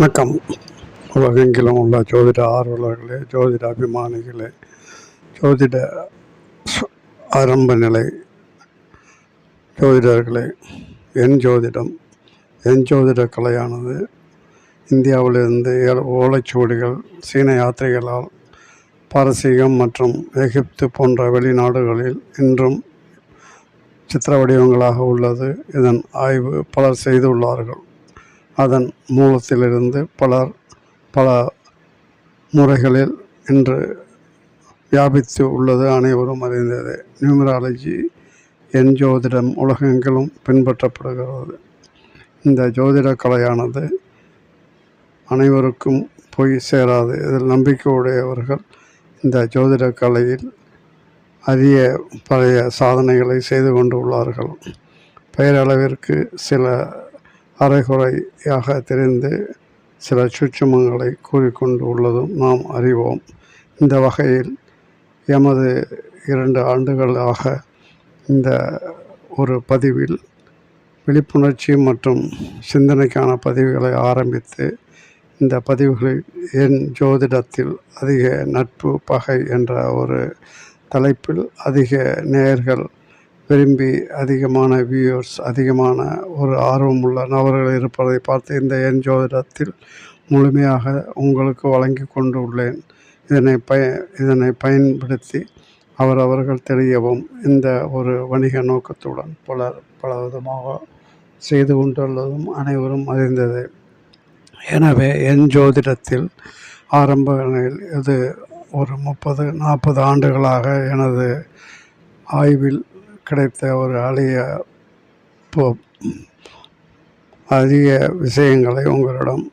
வணக்கம். உலகெங்கிலும் உள்ள ஜோதிட ஆர்வலர்களே ஜோதிட அபிமானிகளே ஜோதிட ஆரம்ப நிலை ஜோதிடர்களே என் ஜோதிடம் என் ஜோதிட கலையானது இந்தியாவிலிருந்து ஓலைச்சுவடிகள் சீன யாத்திரைகளால் பாரசீகம் மற்றும் எகிப்து போன்ற வெளிநாடுகளில் இன்றும் சித்திர வடிவங்களாக உள்ளது. இதன் ஆய்வு பலர் செய்துள்ளார்கள். அதன் மூலத்திலிருந்து பலர் பல முறைகளில் இன்று வியாபித்து உள்ளது அனைவரும் அறிந்தது. நியூமராலஜி என் ஜோதிடம் உலகெங்கிலும் பின்பற்றப்படுகிறது. இந்த ஜோதிட கலையானது அனைவருக்கும் போய் சேராது. இதில் நம்பிக்கையுடையவர்கள் இந்த ஜோதிட கலையில் அரிய பழைய சாதனைகளை செய்து கொண்டு உள்ளார்கள். பெயரளவிற்கு சில அரைகுறையாக தெரிந்து சில சூட்சமங்களை கூறிக்கொண்டு உள்ளதும் நாம் அறிவோம். இந்த வகையில் எமது இரண்டு ஆண்டுகளாக இந்த ஒரு பதிவில் விழிப்புணர்ச்சி மற்றும் சிந்தனைக்கான பதிவுகளை ஆரம்பித்து இந்த பதிவுகளில் என் ஜோதிடத்தில் அதிக நட்பு பகை என்ற ஒரு தலைப்பில் அதிக நேயர்கள் விரும்பி அதிகமான வியூவர்ஸ் அதிகமான ஒரு ஆர்வமுள்ள நபர்கள் இருப்பதை பார்த்து இந்த என் ஜோதிடத்தில் முழுமையாக உங்களுக்கு வழங்கி கொண்டு உள்ளேன் இதனை பய இதனை பயன்படுத்தி அவரவர்கள் தெரியவும் இந்த ஒரு வணிக நோக்கத்துடன் பலர் பல விதமாக செய்து கொண்டுள்ளதும் அனைவரும் அறிந்தது. எனவே என் ஜோதிடத்தில் ஆரம்ப நிலையில் இது ஒரு முப்பது நாற்பது ஆண்டுகளாக எனது ஆய்வில் கிடைத்த ஒரு அழிய போ- அதிக விஷயங்களை உங்களிடம்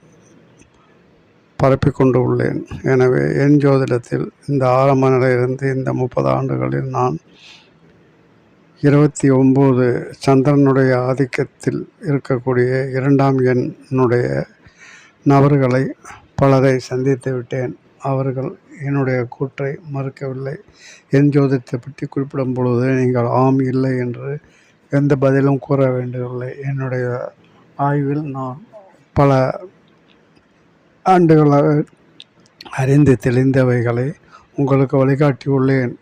பரப்பிக்கொண்டு உள்ளேன். எனவே என் ஜோதிடத்தில் இந்த ஆரம்ப நிலையிலிருந்து இந்த முப்பது ஆண்டுகளில் நான் இருபத்தி ஒம்பது சந்திரனுடைய ஆதிக்கத்தில் இருக்கக்கூடிய இரண்டாம் எண்ணுடைய நபர்களை பலரை சந்தித்து விட்டேன். அவர்கள் என்னுடைய கூற்றை மறுக்கவில்லை. என் ஜோதிடத்தை பற்றி குறிப்பிடும் பொழுது நீங்கள் ஆம் இல்லை என்று எந்த பதிலும் கூற வேண்டியதில்லை. என்னுடைய ஆய்வில் நான் பல ஆண்டுகளாக அறிந்து தெளிந்தவைகளை உங்களுக்கு வழிகாட்டியுள்ளேன்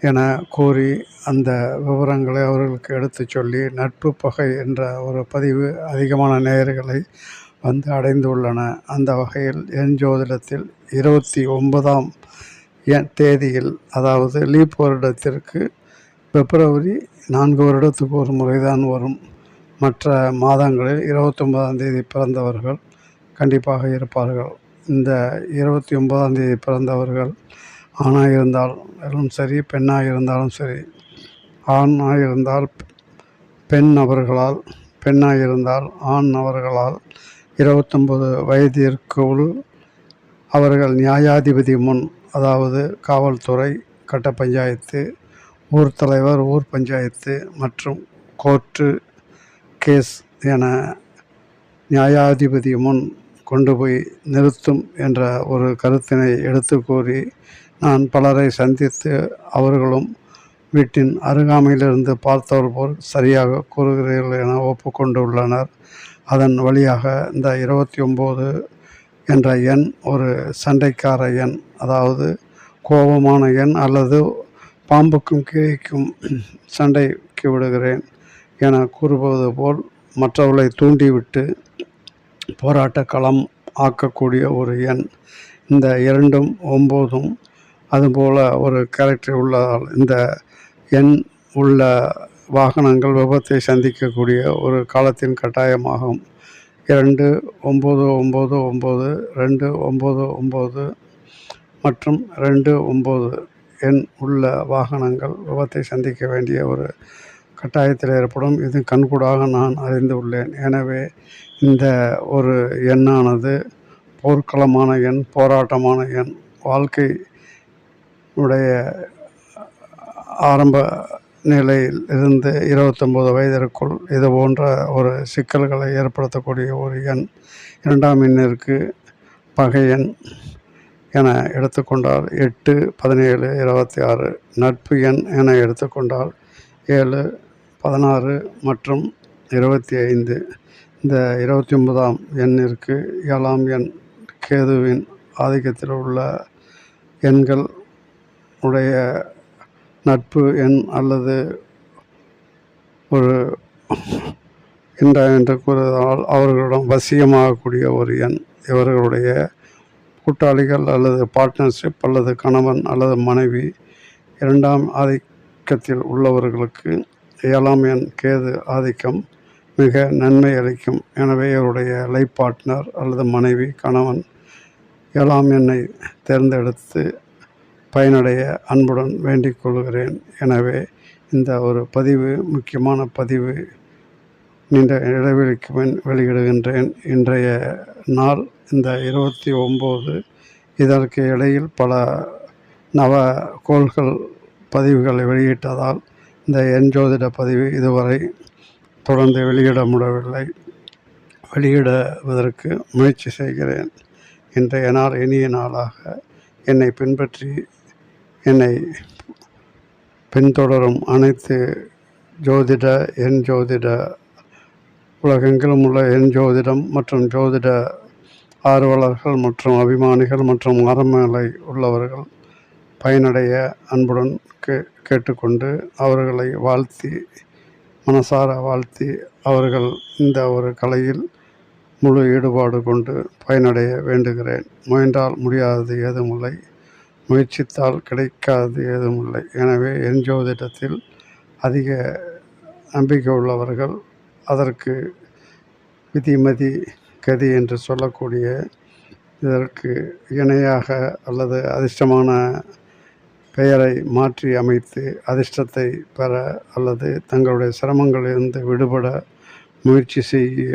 என கூறி அந்த விவரங்களை அவர்களுக்கு எடுத்துச் சொல்லி நட்பு பகை என்ற ஒரு பதிவு அதிகமான நேயர்களை வந்து அடைந்துள்ளன. அந்த வகையில் என் ஜோதிடத்தில் இருபத்தி ஒன்பதாம் தேதியில் அதாவது லீப் வருடத்திற்கு பிப்ரவரி நான்கு வருடத்துக்கு ஒரு முறைதான் வரும். மற்ற மாதங்களில் இருபத்தொன்பதாம் தேதி பிறந்தவர்கள் கண்டிப்பாக இருப்பார்கள். இந்த இருபத்தி ஒன்பதாம் தேதி பிறந்தவர்கள் ஆணாக இருந்தாலும் சரி பெண்ணாக இருந்தாலும் சரி. ஆணாக இருந்தால் பெண் நபர்களால் பெண்ணாக இருந்தால் ஆண் நபர்களால் இருபத்தொம்பது வயதிற்குள் அவர்கள் நியாயாதிபதி முன் அதாவது காவல்துறை கட்ட பஞ்சாயத்து ஊர் தலைவர் ஊர் பஞ்சாயத்து மற்றும் கோர்ட்டு கேஸ் என நியாயாதிபதி முன் கொண்டு போய் நிறுத்தும் என்ற ஒரு கருத்தினை எடுத்து கூறி நான் பலரை சந்தித்து அவர்களும் வீட்டின் அருகாமையிலிருந்து பார்த்தவர் போல் சரியாக கூறுகிறீர்கள் என ஒப்புக்கொண்டுள்ளனர். அதன் வழியாக இந்த இருபத்தி ஒம்பது என்ற எண் ஒரு சண்டைக்கார எண் அதாவது கோபமான எண் அல்லது பாம்புக்கும் கிழிக்கும் சண்டைக்கு விடுகிறேன் என கூறுவது போல் மற்றவர்களை தூண்டிவிட்டு போராட்ட களம் ஆக்கக்கூடிய ஒரு எண். இந்த இரண்டும் ஒம்போதும் அதுபோல் ஒரு கேரக்டர் உள்ளதால் இந்த எண் உள்ள வாகனங்கள் விபத்தை சந்திக்கக்கூடிய ஒரு காலத்தின் கட்டாயமாகும். இரண்டு ஒம்பது ஒம்பது ஒம்பது ரெண்டு ஒம்பது ஒம்பது மற்றும் ரெண்டு ஒம்பது எண் உள்ள வாகனங்கள் விபத்தை சந்திக்க வேண்டிய ஒரு கட்டாயத்தில் ஏற்படும். இது கண்கூடாக நான் அறிந்து உள்ளேன் எனவே இந்த ஒரு எண்ணானது போர்க்களமான எண் போராட்டமான எண் வாழ்க்கை உடைய ஆரம்ப நிலையில் இருந்து இருபத்தொம்போது வயதிற்குள் இது போன்ற ஒரு சிக்கல்களை ஏற்படுத்தக்கூடிய ஒரு எண் இரண்டாம் எண்ணிற்கு பகை எண் என எடுத்துக்கொண்டால் எட்டு பதினேழு இருபத்தி ஆறு நட்பு எண் என எடுத்துக்கொண்டால் ஏழு பதினாறு மற்றும் இருபத்தி ஐந்து இந்த இருபத்தி ஒன்பதாம் எண்ணிற்கு ஏழாம் எண் கேதுவின் ஆதிக்கத்தில் உள்ள எண்கள் உடைய நட்பு எண் அல்லது ஒரு என்ற என்று கூறுவதால் அவர்களிடம் வசியமாகக்கூடிய ஒரு எண். இவர்களுடைய கூட்டாளிகள் அல்லது பார்ட்னர்ஷிப் அல்லது கணவன் அல்லது மனைவி இரண்டாம் ஆதிக்கத்தில் உள்ளவர்களுக்கு ஏழாம் எண் கேது ஆதிக்கம் மிக நன்மை அளிக்கும். எனவே இவருடைய லைஃப் பார்ட்னர் அல்லது மனைவி கணவன் ஏழாம் எண்ணை தேர்ந்தெடுத்து பயனடைய அன்புடன் வேண்டிக் கொள்கிறேன். எனவே இந்த ஒரு பதிவு முக்கியமான பதிவு நீண்ட இடைவெளிக்கு பின் வெளியிடுகின்றேன். இன்றைய நாள் இந்த இருபத்தி ஒம்பது இதற்கு இடையில் பல நவ கோள்கள் பதிவுகளை வெளியிட்டதால் இந்த என் ஜோதிட பதிவு இதுவரை தொடர்ந்து வெளியிட முடியவில்லை. வெளியிடுவதற்கு முயற்சி செய்கிறேன். இன்றைய நாள் இனிய நாளாக என்னை பின்பற்றி என்னை பின்தொடரும் அனைத்து ஜோதிட எண் ஜோதிட உலகெங்கிலும் உள்ள எண் ஜோதிடம் மற்றும் ஜோதிட ஆர்வலர்கள் மற்றும் அபிமானிகள் மற்றும் அறமேலை உள்ளவர்கள் பயனடைய அன்புடன் கே கேட்டுக்கொண்டு அவர்களை வாழ்த்தி மனசார வாழ்த்தி அவர்கள் இந்த ஒரு கலையில் முழு ஈடுபாடு கொண்டு பயனடைய வேண்டுகிறேன். முயன்றால் முடியாதது ஏதுமில்லை. முயற்சித்தால் கிடைக்காது ஏதுமில்லை எனவே என் ஜோதிடத்தில் அதிக நம்பிக்கை உள்ளவர்கள் அதற்கு விதிமதி கதி என்று சொல்லக்கூடிய இதற்கு இணையாக அல்லது அதிர்ஷ்டமான பெயரை மாற்றி அமைத்து அதிர்ஷ்டத்தை பெற அல்லது தங்களுடைய சிரமங்களிலிருந்து விடுபட முயற்சி செய்ய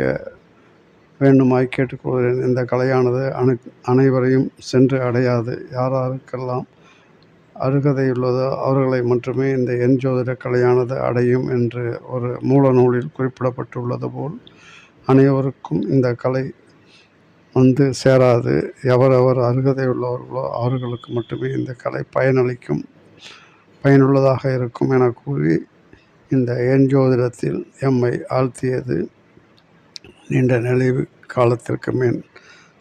வேண்டுமாய் கேட்டுக்கொள்கிறேன். இந்த கலையானது அனை அனைவரையும் சென்று அடையாது. யாராருக்கெல்லாம் அருகதையுள்ளதோ அவர்களை மட்டுமே இந்த எண் ஜோதிட கலையானது அடையும் என்று ஒரு மூல நூலில் குறிப்பிடப்பட்டுள்ளது போல் அனைவருக்கும் இந்த கலை வந்து சேராது. எவரவர் அருகதை உள்ளவர்களோ அவர்களுக்கு மட்டுமே இந்த கலை பயனளிக்கும் பயனுள்ளதாக இருக்கும் என கூறி இந்த எண் ஜோதிடத்தில் எம்மை ஆழ்த்தியது நீண்ட நினைவு காலத்திற்கு மேல்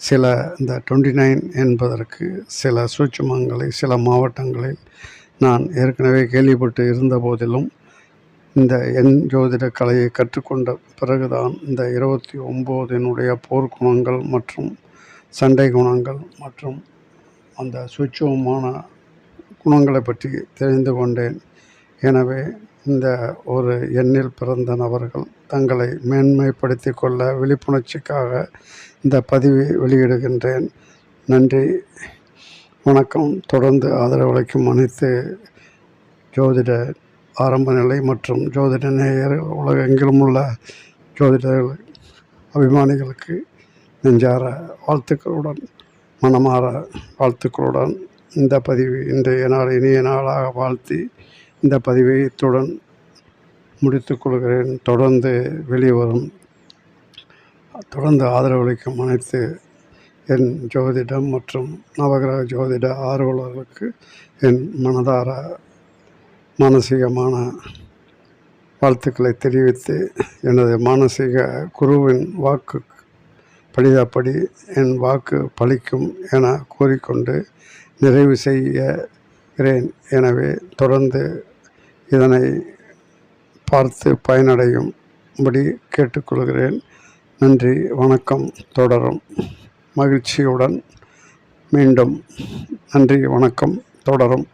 சில இந்த டுவெண்ட்டி நைன் என்பதற்கு சில சூட்சமங்களை சில மாவட்டங்களில் நான் ஏற்கனவே கேள்விப்பட்டு இருந்த போதிலும் இந்த எண் ஜோதிட கலையை கற்றுக்கொண்ட பிறகுதான் இந்த இருபத்தி ஒம்போதினுடைய போர்க்குணங்கள் மற்றும் சண்டை குணங்கள் மற்றும் அந்த சுட்சமான குணங்களை பற்றி தெரிந்து கொண்டேன். எனவே இந்த ஒரு எண்ணில் பிறந்த நபர்கள் தங்களை மேன்மைப்படுத்தி கொள்ள விழிப்புணர்ச்சிக்காக இந்த பதிவை வெளியிடுகின்றேன். நன்றி. வணக்கம். தொடர்ந்து ஆதரவளிக்கும் அனைத்து ஜோதிட ஆரம்ப நிலை மற்றும் ஜோதிட நேயர்கள் உலகெங்கிலும் உள்ள ஜோதிடர்கள் அபிமானிகளுக்கு நெஞ்சார வாழ்த்துக்களுடன் மனமாற வாழ்த்துக்களுடன் இந்த பதிவு இன்றைய நாள் இனிய நாளாக வாழ்த்தி இந்த பதிவை இத்துடன் முடித்துக்கொள்கிறேன் தொடர்ந்து வெளிவரும் தொடர்ந்து ஆதரவளிக்கும் அனைத்து என் ஜோதிடம் மற்றும் நவகிரக ஜோதிட ஆர்வலர்களுக்கு என் மனதார மானசீகமான வாழ்த்துக்களை தெரிவித்து எனது மானசீக குருவின் வாக்கு படிதாப்படி என் வாக்கு பலிக்கும் என கூறிக்கொண்டு நிறைவு செய்ய இருக்கிறேன். எனவே தொடர்ந்து இதனை பார்த்து பயனடையும்படி கேட்டுக்கொள்கிறேன். நன்றி வணக்கம் தொடரும். மகிழ்ச்சியுடன் மீண்டும் நன்றி வணக்கம் தொடரும்.